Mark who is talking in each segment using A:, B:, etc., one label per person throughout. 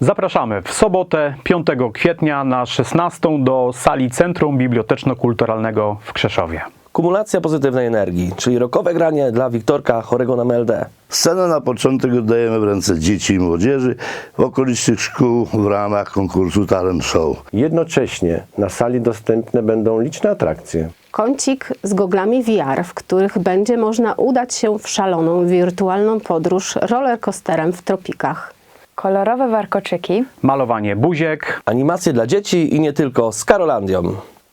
A: Zapraszamy w sobotę 5 kwietnia na 16 do sali Centrum Biblioteczno-Kulturalnego w Krzeszowie.
B: Kumulacja pozytywnej energii, czyli rokowe granie dla Wiktorka chorego na MLD.
C: Scenę na początek oddajemy w ręce dzieci i młodzieży w okolicznych szkół w ramach konkursu Talent Show.
D: Jednocześnie na sali dostępne będą liczne atrakcje.
E: Kącik z goglami VR, w których będzie można udać się w szaloną wirtualną podróż rollercoasterem w tropikach.
F: Kolorowe warkoczyki,
A: Malowanie buziek,
B: Animacje dla dzieci i nie tylko z Karolandią.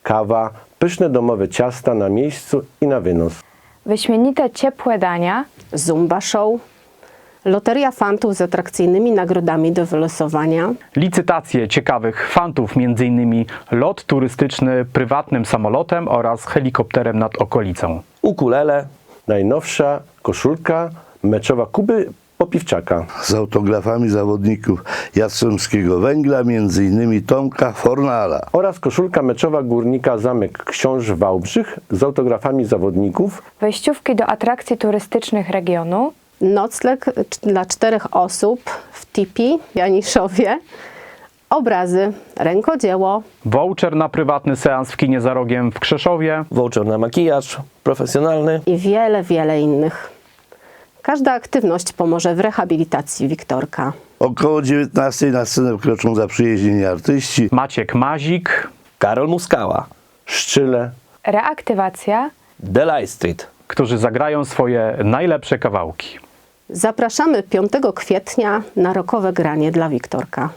D: Kawa, pyszne domowe ciasta na miejscu i na wynos.
F: wyśmienite ciepłe dania,
E: Zumba Show, loteria fantów z atrakcyjnymi nagrodami do wylosowania,
A: licytacje ciekawych fantów, m.in. lot turystyczny prywatnym samolotem oraz helikopterem nad okolicą.
B: Ukulele,
D: Najnowsza koszulka meczowa Kuby Popiwczaka.
C: Z autografami zawodników Jastrzębskiego Węgla, m.in. Tomka Fornala.
D: Oraz koszulka meczowa górnika Zamek Książ Wałbrzych z autografami zawodników.
F: wejściówki do atrakcji turystycznych regionu,
E: nocleg dla czterech osób w tipi, Janiszowie, obrazy, rękodzieło,
A: Voucher na prywatny seans w kinie za rogiem w Krzeszowie,
B: voucher na makijaż profesjonalny.
E: i wiele, wiele innych. Każda aktywność pomoże w rehabilitacji Wiktorka.
C: Około 19 na scenę wkroczą zaprzyjaźnieni artyści.
A: Maciek Mazik,
B: Karol Muskała,
D: Szczyle,
F: reaktywacja,
B: The Light Street.
A: którzy zagrają swoje najlepsze kawałki.
E: Zapraszamy 5 kwietnia na rokowe granie dla Wiktorka.